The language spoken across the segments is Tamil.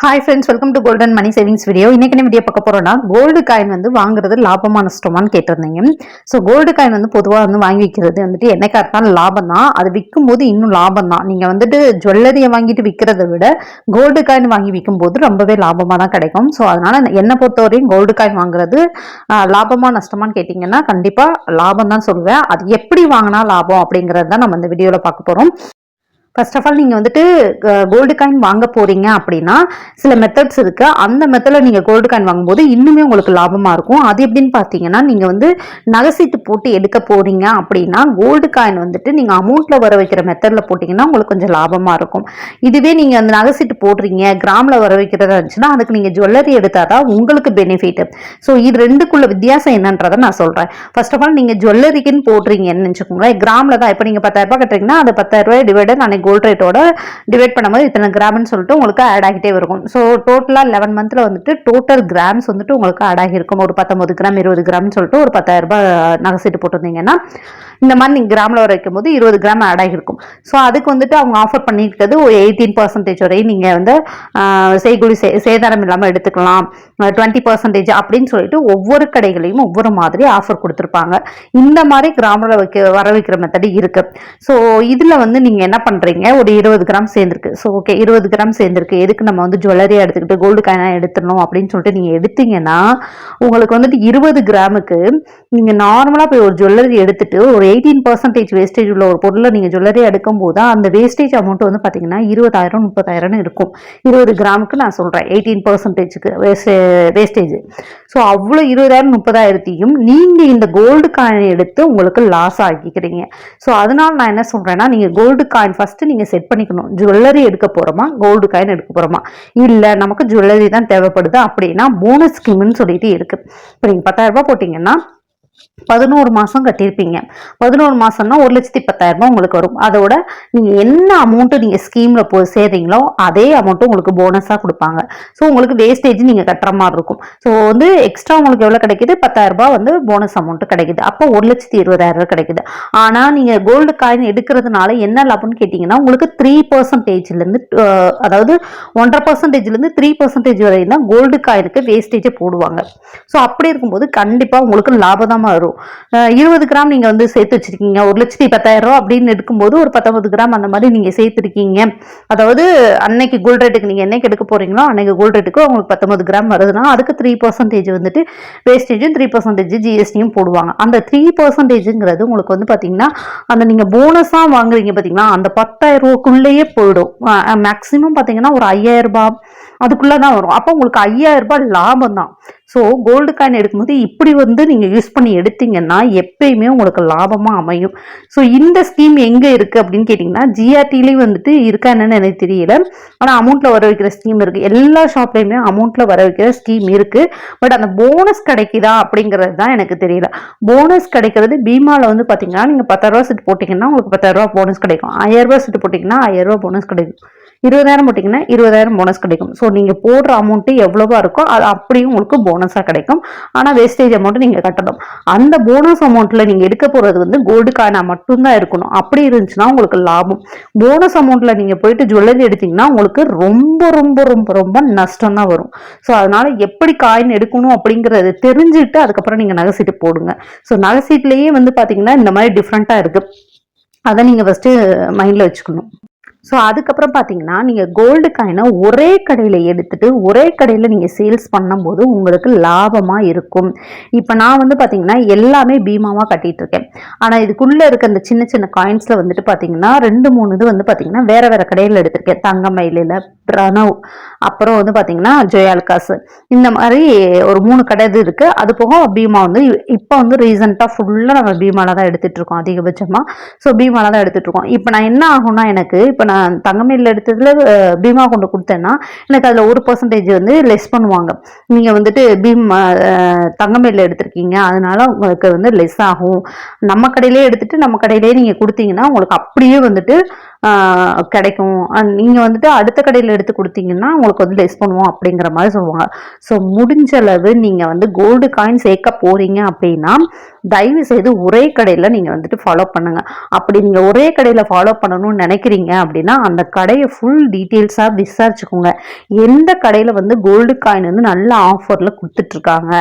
Hi friends welcome to golden money savings video இன்னைக்கு என்ன வீடியோ பார்க்க போறோம்னா கோல்டு காயின் வந்து வாங்குறது லாபமா நஷ்டமான்னு கேட்டிருந்தீங்க. ஸோ கோல்டு காயின் வந்து பொதுவாக வந்து வாங்கி வைக்கிறது வந்துட்டு என்னைக்கா இருந்தாலும் லாபம் தான் அது விற்கும் போது இன்னும் லாபம் தான் நீங்கள் வந்துட்டு ஜுவல்லரியை வாங்கிட்டு விற்கிறத விட கோல்டு காயின் வாங்கி விற்கும் போது ரொம்பவே லாபமாக தான் கிடைக்கும். ஸோ அதனால என்னை பொறுத்தவரையும் கோல்டு காயின் வாங்குறது லாபமா நஷ்டமான்னு கேட்டிங்கன்னா கண்டிப்பாக லாபம் தான் சொல்லுவேன். அது எப்படி வாங்கினா லாபம் அப்படிங்கிறது தான் நம்ம இந்த வீடியோவில் பார்க்க போகிறோம் ஃபர்ஸ்ட் ஆஃப் ஆல் நீங்கள் வந்துட்டு கோல்டு காயின் வாங்க போறீங்க அப்படின்னா சில மெத்தட்ஸ் இருக்கு. அந்த மெத்தடில் நீங்கள் கோல்டு காயின் வாங்கும்போது இன்னுமே உங்களுக்கு லாபமாக இருக்கும். அது எப்படின்னு பார்த்தீங்கன்னா நீங்கள் வந்து நகைசீட்டு போட்டு எடுக்க போறீங்க அப்படின்னா கோல்டு காயின் வந்துட்டு நீங்கள் அமௌண்ட்டில் வர வைக்கிற மெத்தடில் போட்டிங்கன்னா உங்களுக்கு கொஞ்சம் லாபமாக இருக்கும். இதுவே நீங்கள் அந்த நகைசீட்டு போடுறீங்க கிராமில் வர வைக்கிறதா இருந்துச்சுன்னா அதுக்கு நீங்கள் ஜுவல்லரி எடுத்தால் தான் உங்களுக்கு பெனிஃபிட் ஸோ இது ரெண்டுக்குள்ள வித்தியாசம் என்னன்றதை நான் சொல்கிறேன் ஃபர்ஸ்ட் ஆஃப் ஆல் நீங்கள் ஜுவல்லரிக்குன்னு போடுறீங்கன்னு வச்சுக்கோங்களேன் கிராமில் தான் இப்போ நீங்கள் பத்தாயிரரூபா ரூபாய் கட்டுறீங்கன்னா அந்த பத்தாயிரரூபாய் டிவைடட் அன்னைக்கு கோல்ட் ரேட்டோட டிவைட் பண்ணும்போது இத்தனை கிராம்னு சொல்லிட்டு உங்களுக்கு ஆட் ஆகிட்டே இருக்கும். ஸோ டோட்டலாக லெவன் மந்த்தில் வந்துட்டு டோட்டல் கிராம்ஸ் வந்துட்டு உங்களுக்கு ஆட் ஆகியிருக்கும். ஒரு பத்தொம்பது கிராம் இருபது கிராம்னு சொல்லிட்டு ஒரு பத்தாயிரம் ரூபாய் நகை சீட்டு போட்டிருந்தீங்கன்னா இந்த மாதிரி நீங்கள் கிராமில் வர வைக்கும் போது இருபது கிராம் ஆட் ஆகியிருக்கும். ஸோ அதுக்கு வந்துட்டு அவங்க ஆஃபர் பண்ணியிருக்கிறது ஒரு எயிட்டீன் பர்சன்டேஜ் வரையும் நீங்கள் வந்து ஆஹ், செய்கூலி சே சேதாரம் இல்லாமல் எடுத்துக்கலாம். டுவெண்ட்டி பர்சன்டேஜ் அப்படின்னு சொல்லிட்டு ஒவ்வொரு கடைகளையும் ஒவ்வொரு மாதிரி ஆஃபர் கொடுத்துருப்பாங்க. இந்த மாதிரி கிராமில் வைக்க வர வைக்கிற மெத்தடு இருக்குது ஸோ இதில் வந்து நீங்கள் என்ன பண்ணுறீங்க ஒரு இருபது கிராம் சேர்ந்துருக்கு. ஸோ ஓகே இருபது கிராம் சேர்ந்துருக்கு. எதுக்கு நம்ம வந்து ஜுவல்லரியாக எடுத்துக்கிட்டு கோல்டு காயினாக எடுத்துடணும் அப்படின்னு சொல்லிட்டு நீங்கள் எடுத்தீங்கன்னா உங்களுக்கு வந்துட்டு இருபது கிராமுக்கு நீங்கள் நார்மலாக போய் ஒரு ஜுவல்லரி எடுத்துட்டு ஒரு எயிட்டீன் பர்சன்டேஜ் வேஸ்டேஜ் உள்ள ஒரு பொருளை நீங்கள் ஜுவல்லரி எடுக்கும் போது அந்த வேஸ்டேஜ் அமௌண்ட் வந்து பார்த்தீங்கன்னா இருபதாயிரம் முப்பதாயிரம்னு இருக்கும். இருபது கிராமுக்கு நான் சொல்கிறேன் எயிட்டீன் பர்சன்டேஜுக்கு வேஸ்டேஜ் ஸோ அவ்வளோ இருபதாயிரம் முப்பதாயிரத்தையும் நீங்கள் இந்த கோல்டு காயின் எடுத்து உங்களுக்கு லாஸ் ஆக்கிக்கிறீங்க. ஸோ அதனால நான் என்ன சொல்கிறேன்னா நீங்கள் கோல்டு காயின் ஃபஸ்ட்டு நீங்கள் செட் பண்ணிக்கணும். ஜுவல்லரி எடுக்க போகிறோமா கோல்டு காயின் எடுக்க போகிறோமா இல்லை நமக்கு ஜுவல்லரி தான் தேவைப்படுது அப்படின்னா போனஸ் ஸ்கீம்னு சொல்லிட்டு இருக்குது இப்போ நீங்கள் பத்தாயிரம் போட்டிங்கன்னா பதினோரு மாதம் கட்டியிருப்பீங்க. பதினோரு மாதம்னா ஒரு லட்சத்தி பத்தாயிரம் ரூபாய் உங்களுக்கு வரும். அதோட நீங்கள் என்ன அமௌண்ட்டு நீங்கள் ஸ்கீமில் போ சேர்றீங்களோ அதே அமௌண்ட்டு உங்களுக்கு போனஸாக கொடுப்பாங்க. ஸோ உங்களுக்கு வேஸ்டேஜ் நீங்கள் கட்டுற மாதிரி இருக்கும். ஸோ வந்து எக்ஸ்ட்ரா உங்களுக்கு எவ்வளோ கிடைக்குது? பத்தாயிரம் ரூபாய் வந்து போனஸ் அமௌண்ட்டு கிடைக்குது. அப்போ ஒரு லட்சத்தி இருபதாயிரம் ரூபாய் கிடைக்குது. ஆனால் நீங்கள் கோல்டு காயின் எடுக்கிறதுனால என்ன லாபம்னு கேட்டிங்கன்னா உங்களுக்கு த்ரீ பர்சன்டேஜ்லேருந்து அதாவது ஒன்றரை பர்சன்டேஜ்லேருந்து த்ரீ பர்சன்டேஜ் வரையும் தான் கோல்டு காயினுக்கு வேஸ்டேஜை போடுவாங்க. ஸோ அப்படி இருக்கும்போது கண்டிப்பாக உங்களுக்கு லாபமாக வரும். இருபது கிராம் நீங்கள் வந்து சேர்த்து வச்சிருக்கீங்க. ஒரு லட்சத்தி பத்தாயிரம் ரூபா அப்படின்னு எடுக்கும்போது ஒரு பத்தொம்பது கிராம் அந்த மாதிரி நீங்கள் சேர்த்துருக்கீங்க. அதாவது அன்னைக்கு கோல்ட் ரேட்டுக்கு நீங்கள் என்னைக்கு எடுக்க போறீங்களோ அன்னைக்கு கோல்ட் ரேட்டுக்கு உங்களுக்கு பத்தொம்பது கிராம் வருதுன்னா அதுக்கு த்ரீ பர்சன்டேஜ் வந்துட்டு வேஸ்டேஜும் த்ரீ பர்சன்டேஜ் ஜிஎஸ்டியும் போடுவாங்க. அந்த த்ரீ பர்சன்டேஜுங்கிறது உங்களுக்கு வந்து பார்த்தீங்கன்னா அந்த நீங்கள் போனஸாக வாங்குறீங்க பார்த்தீங்கன்னா அந்த பத்தாயிரம் ரூபாக்குள்ளேயே போயிடும். மேக்ஸிமம் பார்த்தீங்கன்னா ஒரு ஐயாயிரம் ரூபாய் அதுக்குள்ளே தான் வரும். அப்போ உங்களுக்கு ஐயாயிரம் ரூபாய் லாபம் தான் ஸோ கோல்டு காயின் எடுக்கும்போது இப்படி வந்து நீங்கள் யூஸ் பண்ணி எடுத்தீங்கன்னா எப்பயுமே உங்களுக்கு லாபமாக அமையும். ஸோ இந்த ஸ்கீம் எங்கே இருக்குது அப்படின்னு கேட்டிங்கன்னா ஜிஆர்டிலையும் வந்துட்டு இருக்கா என்னன்னு எனக்கு தெரியல. ஆனால் அமௌண்ட்டில் வர வைக்கிற ஸ்கீம் இருக்குது எல்லா ஷாப்லேயுமே அமௌண்ட்டில் வர வைக்கிற ஸ்கீம் இருக்குது பட் அந்த போனஸ் கிடைக்குதா அப்படிங்கிறது தான் எனக்கு தெரியல. போனஸ் கிடைக்கிறது பீமாவில் வந்து பார்த்தீங்கன்னா நீங்கள் பத்தாயிரரூவா செட்டு போட்டிங்கன்னா உங்களுக்கு பத்தாயிரரூவா போனஸ் கிடைக்கும். ஆயிரரூபா செட்டு போட்டிங்கன்னா ஆயிரரூபா போனஸ் கிடைக்கும். இருபதாயிரம் போட்டிங்கன்னா இருபதாயிரம் போனஸ் கிடைக்கும். ஸோ நீங்கள் போடுற அமௌண்ட்டு எவ்வளோவா இருக்கோ அது அப்படியும் உங்களுக்கு போனஸாக கிடைக்கும். ஆனால் வேஸ்டேஜ் அமௌண்ட்டு நீங்கள் கட்டணும். அந்த போனஸ் அமௌண்ட்டில் நீங்கள் எடுக்க போகிறது வந்து கோல்டு காயினாக மட்டும்தான் இருக்கணும். அப்படி இருந்துச்சுன்னா உங்களுக்கு லாபம். போனஸ் அமௌண்ட்டில் நீங்கள் போயிட்டு ஜுவல்லரி எடுத்தீங்கன்னா உங்களுக்கு ரொம்ப ரொம்ப ரொம்ப ரொம்ப நஷ்டம் தான் வரும். ஸோ அதனால எப்படி காயின் எடுக்கணும் அப்படிங்கிறத தெரிஞ்சுட்டு அதுக்கப்புறம் நீங்கள் நகை சீட்டு போடுங்க. ஸோ நகை சீட்லேயே வந்து பார்த்தீங்கன்னா இந்த மாதிரி டிஃப்ரெண்ட்டாக இருக்குது அதை நீங்கள் ஃபஸ்ட்டு மைண்டில் வச்சுக்கணும். ஸோ அதுக்கப்புறம் பார்த்தீங்கன்னா நீங்கள் கோல்டு காயினை ஒரே கடையில் எடுத்துட்டு ஒரே கடையில் நீங்கள் சேல்ஸ் பண்ணும்போது உங்களுக்கு லாபமாக இருக்கும். இப்போ நான் வந்து பார்த்தீங்கன்னா எல்லாமே பீமாவாக கட்டிகிட்டு இருக்கேன். ஆனால் இதுக்குள்ளே இருக்க அந்த சின்ன சின்ன காயின்ஸில் வந்துட்டு பார்த்தீங்கன்னா ரெண்டு மூணு இது வந்து பார்த்தீங்கன்னா வேறு வேறு கடையில் எடுத்திருக்கேன். தங்கமயிலில் பிரணவ் அப்புறம் வந்து பார்த்தீங்கன்னா ஜோயால்காசு. இந்த மாதிரி ஒரு மூணு கடை இது இருக்குது அது போக பீமா வந்து இப்போ வந்து ரீசெண்டாக ஃபுல்லாக நம்ம பீமாவில் தான் எடுத்துகிட்டு இருக்கோம் அதிகபட்சமாக ஸோ பீமாவில் தான் எடுத்துகிட்டு இருக்கோம். இப்போ நான் என்ன ஆகும்னா எனக்கு இப்போ நான் தங்கமேல எடுத்ததுல பீமா கொண்டு கொடுத்தேன்னா எனக்கு அதில் ஒரு பர்சன்டேஜ் வந்து லெஸ் பண்ணுவாங்க. நீங்கள் வந்துட்டு பீம் தங்கமேல எடுத்திருக்கீங்க அதனால உங்களுக்கு வந்து லெஸ் ஆகும். நம்ம கடையிலே எடுத்துட்டு நம்ம கடையிலே நீங்கள் கொடுத்தீங்கன்னா உங்களுக்கு அப்படியே வந்துட்டு கிடைக்கும். அண்ட் நீங்கள் வந்துட்டு அடுத்த கடையில் எடுத்து கொடுத்தீங்கன்னா உங்களுக்கு வந்து லெஸ் பண்ணுவோம் அப்படிங்கிற மாதிரி சொல்லுவாங்க. ஸோ முடிஞ்ச அளவு நீங்கள் வந்து கோல்டு காயின் சேர்க்க போகிறீங்க அப்படின்னா தயவு செய்து ஒரே கடையில் நீங்கள் வந்துட்டு ஃபாலோ பண்ணுங்கள் அப்படி நீங்கள் ஒரே கடையில் ஃபாலோ பண்ணணும்னு நினைக்கிறீங்க அப்படின்னா அந்த கடையை ஃபுல் டீட்டெயில்ஸாக விசாரிச்சுக்கோங்க. எந்த கடையில் வந்து கோல்டு காயின் வந்து நல்ல ஆஃபரில் கொடுத்துட்ருக்காங்க?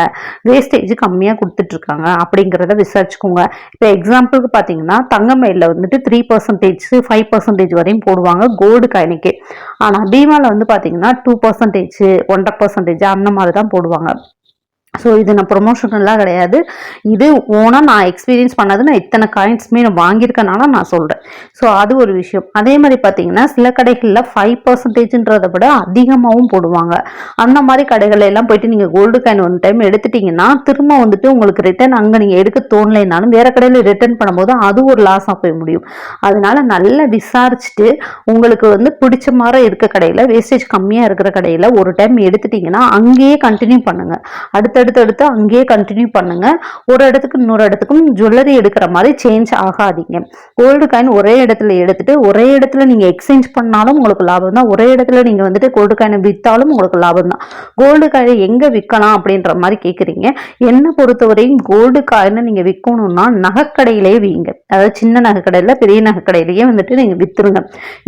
வேஸ்டேஜ் கம்மியாக கொடுத்துட்ருக்காங்க அப்படிங்கிறத விசாரிச்சுக்கோங்க. இப்போ எக்ஸாம்பிளுக்கு பார்த்தீங்கன்னா தங்கமயிலில் வந்துட்டு த்ரீ பர்சன்டேஜ் ஃபைவ் பர்சன்டேஜ் வரையும் போடுவாங்க கோல்டு காயினுக்கே ஆனால் பீமாவில் வந்து பார்த்தீங்கன்னா டூ பர்சன்டேஜ் ஒன்றரை பர்சன்டேஜ் அந்த மாதிரி தான் போடுவாங்க. ஸோ இது நான் ப்ரொமோஷனெலாம் கிடையாது. இது ஓனாக நான் எக்ஸ்பீரியன்ஸ் பண்ணது நான் இத்தனை காயின்ஸுமே நான் வாங்கியிருக்கனால நான் சொல்கிறேன் ஸோ அது ஒரு விஷயம். அதே மாதிரி பார்த்தீங்கன்னா சில கடைகளில் ஃபைவ் பர்சன்டேஜ்ன்றதை விட அதிகமாகவும் போடுவாங்க. அந்த மாதிரி கடைகள் எல்லாம் போயிட்டு நீங்கள் கோல்டு காயின் ஒன் டைம் எடுத்துட்டிங்கன்னா திரும்ப வந்துட்டு உங்களுக்கு ரிட்டர்ன் அங்கே நீங்கள் எடுக்க தோணலைனாலும் வேறு கடையில் ரிட்டர்ன் பண்ணும்போது அது ஒரு லாஸாக போய் முடியும். அதனால நல்லா விசாரிச்சுட்டு உங்களுக்கு வந்து பிடிச்ச மாதிரி இருக்க கடையில் வேஸ்டேஜ் கம்மியாக இருக்கிற கடையில் ஒரு டைம் எடுத்துட்டிங்கன்னா அங்கேயே கண்டினியூ பண்ணுங்கள் அடுத்தடுத்து அங்கேயே கண்டினியூ பண்ணுங்க. ஒரு இடத்துக்கு இன்னொரு இடத்துக்கும் ஜுவல்லரி எடுக்கிற மாதிரி சேஞ்ச் ஆகாதீங்க. கோல்டு காயின் ஒரே இடத்துல எடுத்துட்டு ஒரே இடத்துல நீங்க எக்ஸ்சேஞ்ச் பண்ணாலும் உங்களுக்கு லாபம் தான். ஒரே இடத்துல நீங்க வந்துட்டு கோல்டு காயினை வித்தாலும் உங்களுக்கு லாபம் தான். கோல்டு காயினை எங்க விற்கலாம் அப்படின்ற மாதிரி கேட்குறீங்க என்னை பொறுத்தவரையும் கோல்டு காயினை நீங்க விற்கணும்னா நகைக்கடையிலேயே வீங்க. அதாவது சின்ன நகைக்கடையில பெரிய நகைக்கடையிலேயே வந்துட்டு நீங்க வித்துருங்க.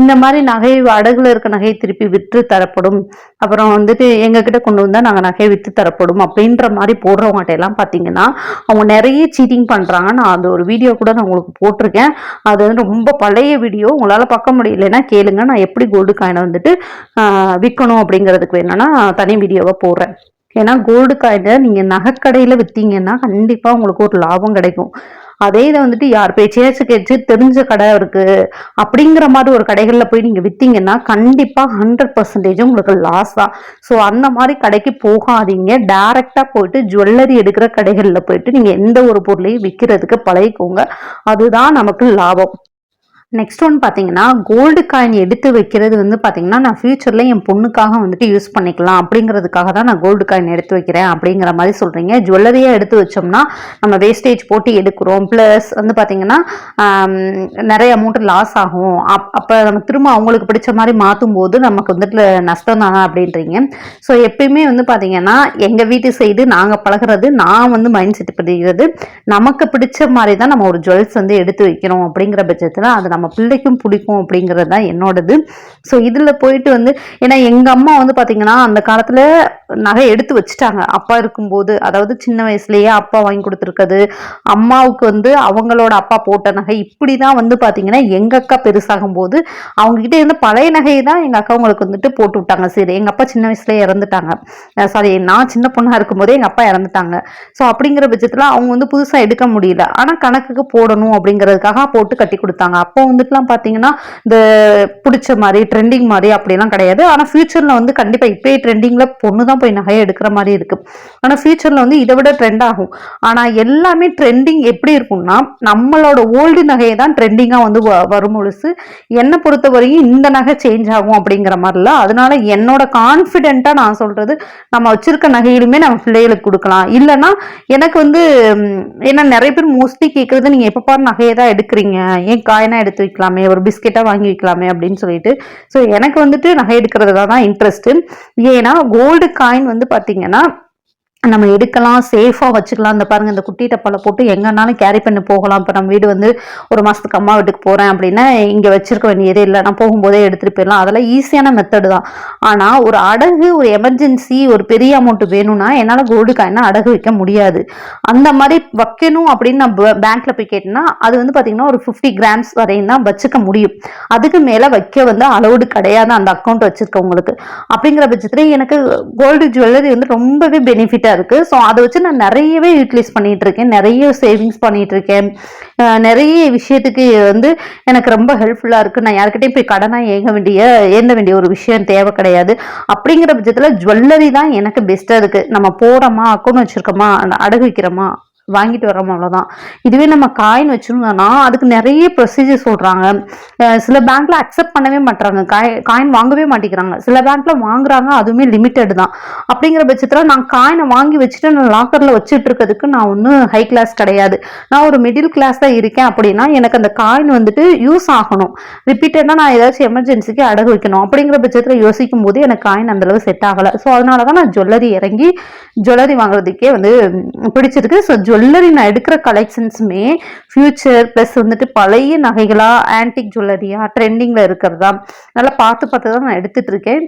இந்த மாதிரி நகை அடகுல இருக்க நகையை திருப்பி விற்று தரப்படும். அப்புறம் வந்துட்டு எங்ககிட்ட கொண்டு வந்தா நாங்க நகையை விற்று தரப்படும் அப்படின்ற மாதிரி போடுறவங்ககிட்ட எல்லாம் பார்த்தீங்கன்னா அவங்க நிறைய சீட்டிங் பண்ணுறாங்க நான் அந்த ஒரு வீடியோ கூட நான் உங்களுக்கு போட்டிருக்கேன். அது வந்து ரொம்ப பழைய வீடியோ உங்களால் பார்க்க முடியலன்னா கேளுங்க. நான் எப்படி கோல்டு காயினை வந்துட்டு விற்கணும் அப்படிங்கிறதுக்கு வேணும்னா தனி வீடியோவை போடுறேன். ஏன்னா கோல்டு காயினை நீங்கள் நகைக்கடையில் விற்றீங்கன்னா கண்டிப்பாக உங்களுக்கு ஒரு லாபம் கிடைக்கும். அதே இதை வந்துட்டு யார் பேச்சையாச்சும் கேச்சு தெரிஞ்ச கடை இருக்கு அப்படிங்கிற மாதிரி ஒரு கடைகளில் போய் நீங்கள் விற்றீங்கன்னா கண்டிப்பாக ஹண்ட்ரட் பர்சன்டேஜ் உங்களுக்கு லாஸ் தான். ஸோ அந்த மாதிரி கடைக்கு போகாதீங்க. டேரெக்டாக போயிட்டு ஜுவல்லரி எடுக்கிற கடைகளில் போயிட்டு நீங்கள் எந்த ஒரு பொருளையும் விற்கிறதுக்கு பழகிக்கோங்க. அதுதான் நமக்கு லாபம். நெக்ஸ்ட் ஒன் பார்த்தீங்கன்னா கோல்டு காயின் எடுத்து வைக்கிறது வந்து பார்த்தீங்கன்னா நான் ஃபியூச்சரில் என் பொண்ணுக்காக வந்துட்டு யூஸ் பண்ணிக்கலாம். அப்படிங்கிறதுக்காக தான் நான் கோல்டு காயின் எடுத்து வைக்கிறேன் அப்படிங்கிற மாதிரி சொல்கிறீங்க ஜுவல்லரியாக எடுத்து வச்சோம்னா நம்ம வேஸ்டேஜ் போட்டு எடுக்கிறோம். ப்ளஸ் வந்து பார்த்தீங்கன்னா நிறைய அமௌண்ட் லாஸ் ஆகும். அப் அப்போ நம்ம திரும்ப அவங்களுக்கு பிடிச்ச மாதிரி மாற்றும் போது நமக்கு வந்துட்டு நஷ்டம் தானே அப்படின்றீங்க. ஸோ எப்பயுமே வந்து பார்த்தீங்கன்னா எங்கள் வீட்டு சைடு நாங்கள் பழகுறது நான் வந்து மைண்ட் செட் பண்ணிக்கிறது நமக்கு பிடிச்ச மாதிரி தான் நம்ம ஒரு ஜுவல்ஸ் வந்து எடுத்து வைக்கிறோம் அப்படிங்கிற பட்சத்தில் அது நம்ம பிள்ளைக்கும் பிடிக்கும் அப்படிங்கிறது தான் என்னோடது. ஸோ இதில் போயிட்டு வந்து ஏன்னா எங்கள் அம்மா வந்து பார்த்தீங்கன்னா அந்த காலத்தில் நகை எடுத்து வச்சுட்டாங்க. அப்பா இருக்கும்போது அதாவது சின்ன வயசுலயே அப்பா வாங்கி கொடுத்துருக்குது அம்மாவுக்கு வந்து அவங்களோட அப்பா போட்ட நகை இப்படி தான் வந்து பார்த்தீங்கன்னா எங்கள் அக்கா பெருசாகும் போது அவங்ககிட்ட இருந்து பழைய நகையை தான் எங்கள் அக்கா உங்களுக்கு வந்துட்டு போட்டு விட்டாங்க. சரி எங்கள் அப்பா சின்ன வயசுலயே இறந்துட்டாங்க. சாரி நான் சின்ன பொண்ணாக இருக்கும்போதே எங்கள் அப்பா இறந்துட்டாங்க. ஸோ அப்படிங்கிற பட்சத்தில் அவங்க வந்து புதுசாக எடுக்க முடியல. ஆனால் கணக்குக்கு போடணும் அப்படிங்கிறதுக்காக போட்டு கட்டி கொடுத்தாங்க. அப்போ வந்துட்டுலாம் பார்த்தீங்கன்னா இந்த பிடிச்ச மாதிரி ட்ரெண்டிங் மாதிரி அப்படிலாம் கிடையாது. ஆனால் ஃபியூச்சரில் வந்து கண்டிப்பாக இப்போயே ட்ரெண்டிங்கில் பொண்ணு தான் போய் நகையை எடுக்கிற மாதிரி இருக்குது ஆனால் ஃபியூச்சரில் வந்து இதை விட ட்ரெண்ட் ஆகும். ஆனால் எல்லாமே ட்ரெண்டிங் எப்படி இருக்கும்னா நம்மளோட ஓல்டு நகையை தான் ட்ரெண்டிங்காக வந்து வ- வரும் முழுசு என்னை பொறுத்தவரையும் இந்த நகை சேஞ்ச் ஆகும் அப்படிங்கிற மாதிரில அதனால என்னோட கான்ஃபிடென்ட்டாக நான் சொல்கிறது நம்ம வச்சிருக்க நகையிலுமே நம்ம பிள்ளைகளுக்கு கொடுக்கலாம். இல்லைன்னா எனக்கு வந்து ஏன்னா நிறைய பேர் மோஸ்ட்லி கேட்குறது நீங்கள் எப்போ பாரு நகையை தான் எடுக்கிறீங்க. ஏன் காயினாக எடுத்து வைக்கலாமே ஒரு பிஸ்கெட்டாக வாங்கி வைக்கலாமே அப்படின்னு சொல்லிட்டு. ஸோ எனக்கு வந்துட்டு நகை எடுக்கிறதுல தான் இன்ட்ரெஸ்ட்டு ஏன்னா கோல்டு காயின் வந்து பார்த்தீங்கன்னா நம்ம எடுக்கலாம் சேஃபாக வச்சுக்கலாம். இந்த பாருங்கள் இந்த குட்டி டப்பாவில் போட்டு எங்கன்னாலும் கேரி பண்ணி போகலாம். இப்போ நம்ம வீடு வந்து ஒரு மாதத்துக்கு அம்மா வீட்டுக்கு போகிறேன் அப்படின்னா இங்கே வச்சிருக்க வேண்டியதே இல்லை. நான் போகும்போதே எடுத்துகிட்டு போயிடலாம். அதெல்லாம் ஈஸியான மெத்தடு தான். ஆனால் ஒரு அடகு ஒரு எமர்ஜென்சி ஒரு பெரிய அமௌண்ட் வேணும்னா என்னால் கோல்டு காயினா அடகு வைக்க முடியாது. அந்த மாதிரி வைக்கணும் அப்படின்னு நான் பேங்க்கில் போய் கேட்டேன்னா அது வந்து பார்த்திங்கன்னா ஒரு ஃபிஃப்டி கிராம்ஸ் வரையும் தான் வச்சுக்க முடியும். அதுக்கு மேலே வைக்க வந்து அலௌடு கிடையாது அந்த அக்கௌண்ட் வச்சுருக்கவங்களுக்கு. அப்படிங்கிற பட்சத்தில் எனக்கு கோல்டு ஜுவல்லரி வந்து ரொம்பவே பெனிஃபிட்டாக இருக்குது ஸோ அதை வச்சு நான் நிறையவே யூட்டிலைஸ் பண்ணிட்டு இருக்கேன். நிறைய சேவிங்ஸ் பண்ணிட்டு இருக்கேன். நிறைய விஷயத்துக்கு வந்து எனக்கு ரொம்ப ஹெல்ப்ஃபுல்லாக இருக்குது நான் யாருக்கிட்டையும் போய் கடனாக ஏங்க வேண்டிய ஏந்த வேண்டிய ஒரு விஷயம் தேவை கிடையாது. அப்படிங்கிற பட்சத்தில் ஜுவல்லரி தான் எனக்கு பெஸ்ட்டாக இருக்குது நம்ம போகிறோமா அக்கௌண்ட் வச்சுருக்கோமா அடகு வைக்கிறோமா? வாங்கிட்டு வரோம் அவ்வளோதான் இதுவே நம்ம காயின் வச்சுருந்தோம்னா அதுக்கு நிறைய ப்ரொசீஜர் சொல்கிறாங்க சில பேங்க்ல அக்செப்ட் பண்ணவே மாட்டுறாங்க காய் காயின் வாங்கவே மாட்டேங்கிறாங்க. சில பேங்க்ல வாங்குறாங்க அதுவுமே லிமிட்டட் தான். அப்படிங்கிற பட்சத்தில் நான் காயினை வாங்கி வச்சுட்டு நான் லாக்கரில் வச்சுட்டு இருக்கிறதுக்கு நான் ஒன்றும் ஹை கிளாஸ் கிடையாது. நான் ஒரு மிடில் கிளாஸ் தான் இருக்கேன் அப்படின்னா எனக்கு அந்த காயின் வந்துட்டு யூஸ் ஆகணும். ரிப்பீட்டடாக நான் ஏதாச்சும் எமர்ஜென்சிக்கு அடகு வைக்கணும். அப்படிங்கிற பட்சத்தில் யோசிக்கும் போது எனக்கு காயின் அந்தளவு செட் ஆகலை. ஸோ அதனால தான் நான் ஜுவல்லரி இறங்கி ஜுவல்லரி வாங்குறதுக்கே வந்து பிடிச்சிருக்கு. ஸோ ஜுவல்லரி நான் எடுக்கிற கலெக்ஷன்ஸுமே ஃபியூச்சர் ப்ளஸ் வந்துட்டு பழைய நகைகளாக ஆன்டிக் ஜுவல்லரியா ட்ரெண்டிங்கில் இருக்கிறதா நல்லா பார்த்து பார்த்து தான் நான் எடுத்துகிட்ருக்கேன்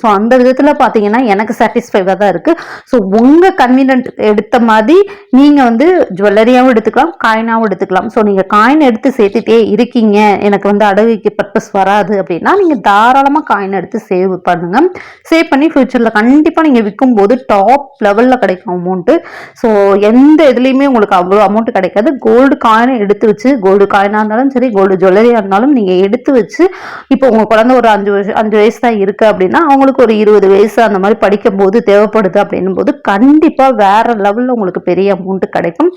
ஸோ அந்த விதத்தில் பார்த்தீங்கன்னா எனக்கு சாட்டிஸ்ஃபைவாக தான் இருக்குது ஸோ உங்கள் கன்வீனியன்ட் எடுத்த மாதிரி நீங்கள் வந்து ஜுவல்லரியாகவும் எடுத்துக்கலாம் காயினாகவும் எடுத்துக்கலாம். ஸோ நீங்கள் காயின் எடுத்து சேர்த்துட்டே இருக்கீங்க. எனக்கு வந்து அடகுக்கு பர்பஸ் வராது அப்படின்னா நீங்கள் தாராளமாக காயின் எடுத்து சேவ் பண்ணுங்கள் சேவ் பண்ணி ஃப்யூச்சரில் கண்டிப்பாக நீங்கள் விற்கும் போது டாப் லெவலில் கிடைக்கும் அமௌண்ட்டு ஸோ எந்த இதுலேயுமே உங்களுக்கு அவ்வளோ அமௌண்ட் கிடைக்காது. கோல்டு காயினை எடுத்து வச்சு கோல்டு காயினாக இருந்தாலும் சரி கோல்டு ஜுவல்லரியாக இருந்தாலும் நீங்கள் எடுத்து வச்சு இப்போ உங்கள் குழந்தை ஒரு அஞ்சு வருஷம் அஞ்சு வயசு தான் இருக்குது அப்படின்னா அவங்க அவங்களுக்கு ஒரு இருபது வயசு அந்த மாதிரி படிக்கும் போது தேவைப்படுது அப்படின்னும் போது கண்டிப்பாக வேற லெவலில் உங்களுக்கு பெரிய அமௌண்ட்டு கிடைக்கும்.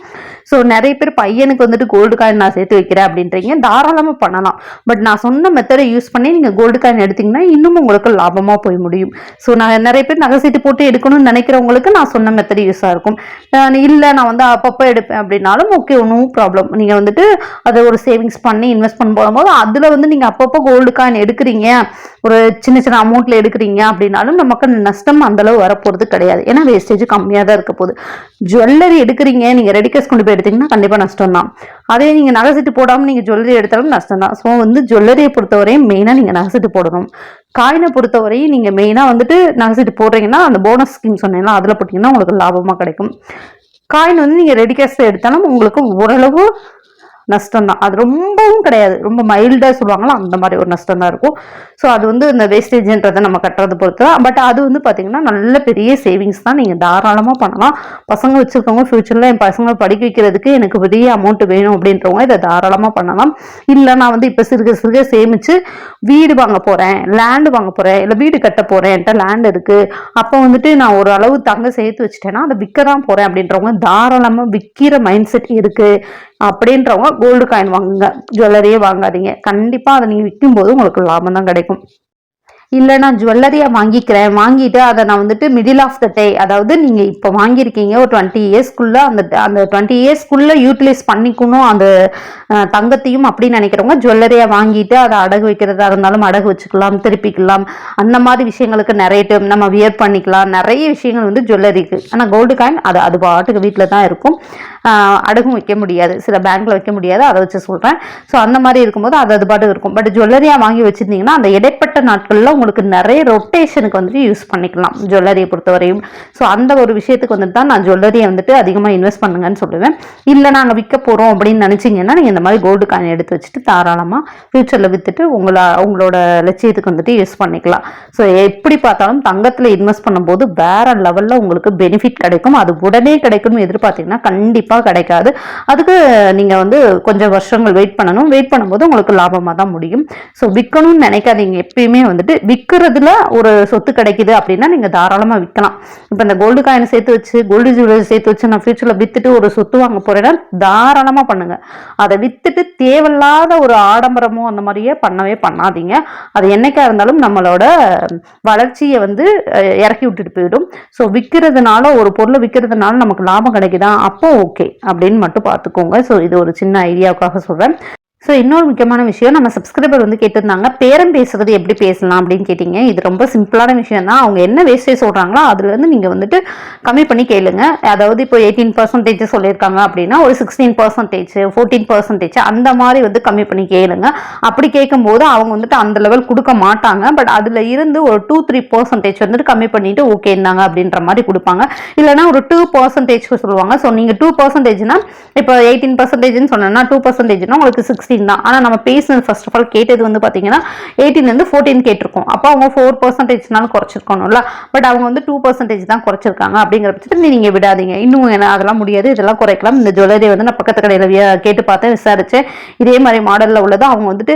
ஸோ நிறைய பேர் பையனுக்கு வந்துட்டு கோல்டு காயின் நான் சேர்த்து வைக்கிறேன் அப்படின்றீங்க. தாராளமாக பண்ணலாம். பட் நான் சொன்ன மெத்தடை யூஸ் பண்ணி நீங்கள் கோல்டு காயின் எடுத்தீங்கன்னா இன்னும் உங்களுக்கு லாபமாக போய் முடியும். ஸோ நான் நிறைய பேர் நகை சீட்டு போட்டு எடுக்கணும்னு நினைக்கிறவங்களுக்கு நான் சொன்ன மெத்தட் யூஸாக இருக்கும். இல்லை நான் வந்து அப்பப்போ எடுப்பேன் அப்படின்னாலும் ஓகே ஒன்றும் ப்ராப்ளம் நீங்கள் வந்துட்டு அதை ஒரு சேவிங்ஸ் பண்ணி இன்வெஸ்ட் பண்ண போகும்போது அதில் வந்து நீங்கள் அப்பப்போ கோல்டு காயின் எடுக்கிறீங்க. ஒரு சின்ன சின்ன அமௌண்ட்டில் எடுக்கிறீங்க. அப்படின்னாலும் நமக்கு நஷ்டம் அந்தளவு வரப்போகிறது கிடையாது. ஏன்னா வேஸ்டேஜ் கம்மியாக தான் இருக்க போகுது. ஜுவல்லரி எடுக்கிறீங்க நீங்கள் ரெடி கேஸ் கொண்டு போய் எடுத்தீங்கன்னா கண்டிப்பாக நஷ்டம் தான். அதே நீங்கள் நகை போடாமல் நீங்கள் ஜுவல்லரி எடுத்தாலும் நஷ்டம் தான். ஸோ வந்து ஜுவல்லரியை பொறுத்தவரையும் மெயினாக நீங்கள் நகைச்சிட்டு போடணும். காயினை பொறுத்தவரையும் நீங்கள் மெயினாக வந்துட்டு நகை போடுறீங்கன்னா அந்த போனஸ் ஸ்கீம் சொன்னீங்கன்னா அதில் போட்டிங்கன்னா உங்களுக்கு லாபமாக கிடைக்கும். காயின் வந்து நீங்கள் ரெடி கேஸ் எடுத்தாலும் உங்களுக்கு ஓரளவு நஷ்டம் தான் அது ரொம்பவும் கிடையாது. ரொம்ப மைல்டாக சொல்லுவாங்களோ அந்த மாதிரி ஒரு நஷ்டம் தான் இருக்கும். ஸோ அது வந்து இந்த வேஸ்டேஜ்ன்றதை நம்ம கட்டுறது பொறுத்து தான் பட் அது வந்து பார்த்தீங்கன்னா நல்ல பெரிய சேவிங்ஸ் தான். நீங்கள் தாராளமாக பண்ணலாம். பசங்க வச்சுருக்கவங்க ஃப்யூச்சரில் என் பசங்களை படிக்க வைக்கிறதுக்கு எனக்கு பெரிய அமௌண்ட் வேணும் அப்படின்றவங்க இதை தாராளமாக பண்ணலாம். இல்லை நான் வந்து இப்போ சிறுக சிறுக சேமித்து வீடு வாங்க போகிறேன் லேண்டு வாங்க போகிறேன் இல்லை வீடு கட்ட போகிறேன் என்கிட்ட லேண்ட் இருக்குது அப்போ வந்துட்டு நான் ஒரு அளவு தங்க சேர்த்து வச்சுட்டேன்னா அதை விற்க தான் போகிறேன் அப்படின்றவங்க தாராளமாக விற்கிற மைண்ட் செட் இருக்குது அப்படின்றவங்க கோல்டு காயின் வாங்குங்க. ஜுவல்லரியே வாங்காதீங்க. கண்டிப்பாக அதை நீங்கள் விற்கும்போது உங்களுக்கு லாபம் தான் கிடைக்கும். இல்லை நான் ஜுவல்லரியாக வாங்கிக்கிறேன். வாங்கிட்டு அதை நான் வந்துட்டு மிடில் ஆஃப் த டே அதாவது நீங்கள் இப்போ வாங்கியிருக்கீங்க ஒரு டுவெண்ட்டி இயர்ஸ்க்குள்ளே அந்த அந்த டுவெண்ட்டி இயர்ஸ்க்குள்ளே யூட்டிலைஸ் பண்ணிக்கணும். அந்த தங்கத்தையும் அப்படின்னு நினைக்கிறவங்க ஜுவல்லரியாக வாங்கிட்டு அதை அடகு வைக்கிறதா இருந்தாலும் அடகு வச்சுக்கலாம் திருப்பிக்கலாம். அந்த மாதிரி விஷயங்களுக்கு நிறைய டைம் நம்ம வியர் பண்ணிக்கலாம். நிறைய விஷயங்கள் வந்து ஜுவல்லரிக்கு ஆனால் கோல்டு காயின் அது அது பாட்டுக்கு வீட்டில் தான் இருக்கும். அடகும் வைக்க முடியாது. சில பேங்க்ல வைக்க முடியாது. அதை வச்சு சொல்கிறேன் ஸோ அந்த மாதிரி இருக்கும்போது அது அது பாட்டு இருக்கும். பட் ஜுவல்லரியாக வாங்கி வச்சுருந்தீங்கன்னா அந்த இடைப்பட்ட நாட்களில் உங்களுக்கு நிறைய ரொட்டேஷனுக்கு வந்துட்டு யூஸ் பண்ணிக்கலாம். ஜுவல்லரியை பொறுத்தவரையும். ஸோ அந்த ஒரு விஷயத்துக்கு வந்துட்டு தான் நான் ஜுவல்லரியை வந்துட்டு அதிகமாக இன்வெஸ்ட் பண்ணுங்கன்னு சொல்லுவேன். இல்லை நாங்கள் விற்க போகிறோம் அப்படின்னு நினச்சிங்கன்னா நீங்கள் இந்த மாதிரி கோல்டு காயின் எடுத்து வச்சுட்டு தாராளமாக ஃப்யூச்சரில் விற்றுட்டு உங்களை உங்களோட லட்சியத்துக்கு வந்துட்டு யூஸ் பண்ணிக்கலாம். ஸோ எப்படி பார்த்தாலும் தங்கத்தில் இன்வெஸ்ட் பண்ணும்போது வேற லெவலில் உங்களுக்கு பெனிஃபிட் கிடைக்கும். அது உடனே கிடைக்கும்னு எதிர்பார்த்தீங்கன்னா கண்டிப்பாக கிடைக்காது. அதுக்கு நீங்கள் வந்து கொஞ்சம் வருஷங்கள் வெயிட் பண்ணணும். வெயிட் பண்ணும்போது உங்களுக்கு லாபமாக தான் முடியும். ஸோ விற்கணும்னு நினைக்காதீங்க. எப்பயுமே வந்துட்டு விற்கிறதுல ஒரு சொத்து கிடைக்குது அப்படின்னா நீங்கள் தாராளமாக விற்கலாம். இப்போ இந்த கோல்டு காயினை சேர்த்து வச்சு கோல்டு ஜுவல்லரி சேர்த்து வச்சு நான் ஃபியூச்சரில் விற்றுட்டு ஒரு சொத்து வாங்க போகிறேன்னா தாராளமாக பண்ணுங்கள் அதை விற்றுட்டு தேவையில்லாத ஒரு ஆடம்பரமோ அந்த மாதிரியே பண்ணவே பண்ணாதீங்க. அது என்னைக்கா இருந்தாலும் நம்மளோட வளர்ச்சியை வந்து இறக்கி விட்டுட்டு போயிடும். ஸோ விற்கிறதுனால ஒரு பொருளை விற்கிறதுனால நமக்கு லாபம் கிடைக்குதா? அப்போ ஓகே அப்படின்னு மட்டும் பார்த்துக்கோங்க. ஸோ இது ஒரு சின்ன ஐடியாவுக்காக சொல்கிறேன் ஸோ இன்னொரு முக்கியமான விஷயம் நம்ம சப்ஸ்கிரைபர் வந்து கேட்டிருந்தாங்க பேரம் பேசுறது எப்படி பேசலாம் அப்படின்னு கேட்டிங்க. இது ரொம்ப சிம்பிளான விஷயம் தான் அவங்க என்ன வேஸ்டேஜ் சொல்கிறாங்களோ அதுலேருந்து நீங்கள் வந்துட்டு கம்மி பண்ணி கேளுங்க. அதாவது இப்போ எயிட்டீன் பர்சன்டேஜ் சொல்லியிருக்காங்க அப்படின்னா ஒரு சிக்ஸ்டீன் பர்சன்டேஜ் ஃபோர்டீன் பர்சன்டேஜ் அந்த மாதிரி வந்து கம்மி பண்ணி கேளுங்க. அப்படி கேட்கும்போது அவங்க வந்துட்டு அந்த லெவல் கொடுக்க மாட்டாங்க. பட் அதில் இருந்து ஒரு டூ த்ரீ பர்சன்டேஜ் வந்துட்டு கம்மி பண்ணிட்டு ஓகே இருந்தாங்க அப்படின்ற மாதிரி கொடுப்பாங்க. இல்லைனா ஒரு டூ பர்சன்டேஜ் சொல்லுவாங்க. ஸோ நீங்கள் டூ பர்சன்டேஜ்னா இப்போ எயிட்டீன் பர்சன்டேஜ்னு சொன்னோன்னா டூ பர்சன்டேஜ்னா உங்களுக்கு சிக்ஸ்டீன் எயிட்டீன் தான். ஆனால் நம்ம பேசினது ஃபர்ஸ்ட் ஆஃப் ஆல் கேட்டது வந்து பார்த்தீங்கன்னா எயிட்டீன்லேருந்து ஃபோர்டீன் கேட்டிருக்கோம். அப்போ அவங்க ஃபோர் பர்சன்டேஜ்னாலும் குறைச்சிருக்கணும்ல. பட் அவங்க வந்து டூ பர்சன்டேஜ் தான் குறைச்சிருக்காங்க அப்படிங்கிற பட்சத்தில் நீங்கள் விடாதீங்க. இன்னும் என்ன அதெல்லாம் முடியாது. இதெல்லாம் குறைக்கலாம். இந்த ஜுவல்லரி வந்து நான் பக்கத்து கடையில் கேட்டு பார்த்தேன் விசாரித்தேன் இதே மாதிரி மாடலில் உள்ளது அவங்க வந்துட்டு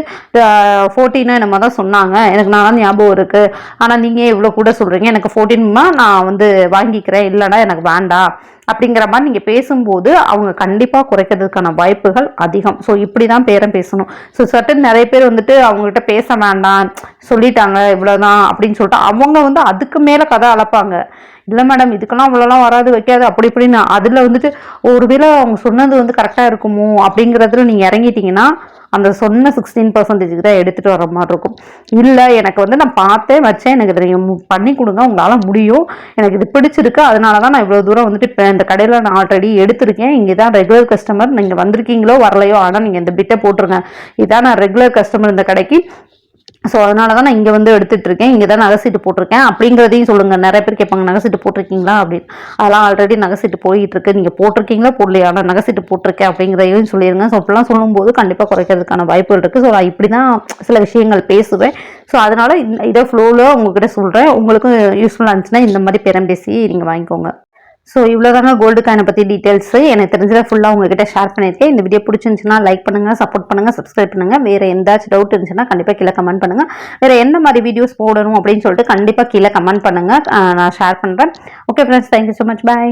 ஃபோர்டீனு நம்ம தான் சொன்னாங்க. எனக்கு நான் ஞாபகம் இருக்குது ஆனால் நீங்கள் இவ்வளோ கூட சொல்கிறீங்க எனக்கு ஃபோர்டீன்மா நான் வந்து வாங்கிக்கிறேன். இல்லைனா எனக்கு வேண்டாம். அப்படிங்கிற மாதிரி நீங்கள் பேசும்போது அவங்க கண்டிப்பாக குறைக்கிறதுக்கான வாய்ப்புகள் அதிகம். ஸோ இப்படி தான் பேரம் பேசணும். ஸோ சட்டன் நிறைய பேர் வந்துட்டு அவங்ககிட்ட பேச வேண்டாம். சொல்லிட்டாங்க இவ்வளோதான் அப்படின்னு சொல்லிட்டு அவங்க வந்து அதுக்கு மேலே கதை அளப்பாங்க. இல்லை மேடம் இதுக்கெல்லாம் அவ்வளோலாம் வராது வைக்காது அப்படி இப்படின்னு. அதில் வந்துட்டு ஒருவேளை அவங்க சொன்னது வந்து கரெக்டாக இருக்குமோ அப்படிங்கிறதுல நீங்கள் இறங்கிட்டீங்கன்னா அந்த சொன்ன சிக்ஸ்டீன் பர்சன்டேஜுக்கு தான் எடுத்துகிட்டு வர மாதிரி இருக்கும். இல்லை எனக்கு வந்து நான் பார்த்தேன் வச்சேன் எனக்கு இதை நீங்கள் பண்ணி கொடுங்க உங்களால் முடியும். எனக்கு இது பிடிச்சிருக்கு அதனால தான் நான் இவ்வளோ தூரம் வந்துட்டு இப்போ இந்த கடையில் நான் ஆல்ரெடி எடுத்திருக்கேன். இங்கே தான் ரெகுலர் கஸ்டமர் நீங்கள் வந்திருக்கீங்களோ வரலையோ ஆனால் நீங்கள் இந்த பிட்டை போட்டுருங்க. இதான் நான் ரெகுலர் கஸ்டமர் இந்த கடைக்கு. ஸோ அதனால தான் நான் இங்கே வந்து எடுத்துகிட்ருக்கேன் இங்கே தான் நகை சீட்டு போட்டிருக்கேன். அப்படிங்கிறதையும் சொல்லுங்கள் நிறைய பேர் கேட்பாங்க நகை சீட்டு போட்டிருக்கீங்களா? அப்படின்னு. அதெல்லாம் ஆல்ரெடி நகை சீட்டு போயிட்டு இருக்கு நீங்கள் போட்டிருக்கீங்களா? போடலையா? ஆனால் நகை சீட்டு போட்டிருக்கேன் அப்படிங்கிறதையும் சொல்லிடுங்க ஸோ அப்படிலாம் சொல்லும்போது கண்டிப்பாக குறைக்கிறதுக்கான வாய்ப்புகள் இருக்குது ஸோ நான் இப்படி தான் சில விஷயங்கள் பேசுவேன். ஸோ அதனால் இதை ஃப்ளோவில் உங்ககிட்ட சொல்கிறேன் உங்களுக்கும் யூஸ்ஃபுல்லாக இருந்துச்சுன்னா இந்த மாதிரி பேரம் பேசி நீங்கள் வாங்கிக்கோங்க. ஸோ இவ்வளோதாங்க கோல்டு காயினை பற்றி டீட்டெயில்ஸு எனக்கு தெரிஞ்சதை ஃபுல்லாக உங்ககிட்ட ஷேர் பண்ணியிருக்கேன். இந்த வீடியோ பிடிச்சிருந்துச்சுன்னா லைக் பண்ணுங்கள் சப்போர்ட் பண்ணுங்கள் சப்ஸ்கிரைப் பண்ணுங்கள் வேறு எந்தாச்சும் டவுட் இருந்துச்சுன்னா கண்டிப்பாக கீழே கமெண்ட் பண்ணுங்கள் வேறு எந்த மாதிரி வீடியோஸ் போடணும் அப்படின்னு சொல்லிட்டு கண்டிப்பாக கீழே கமெண்ட் பண்ணுங்கள் நான் ஷேர் பண்ணுறேன் okay friends thank you so much bye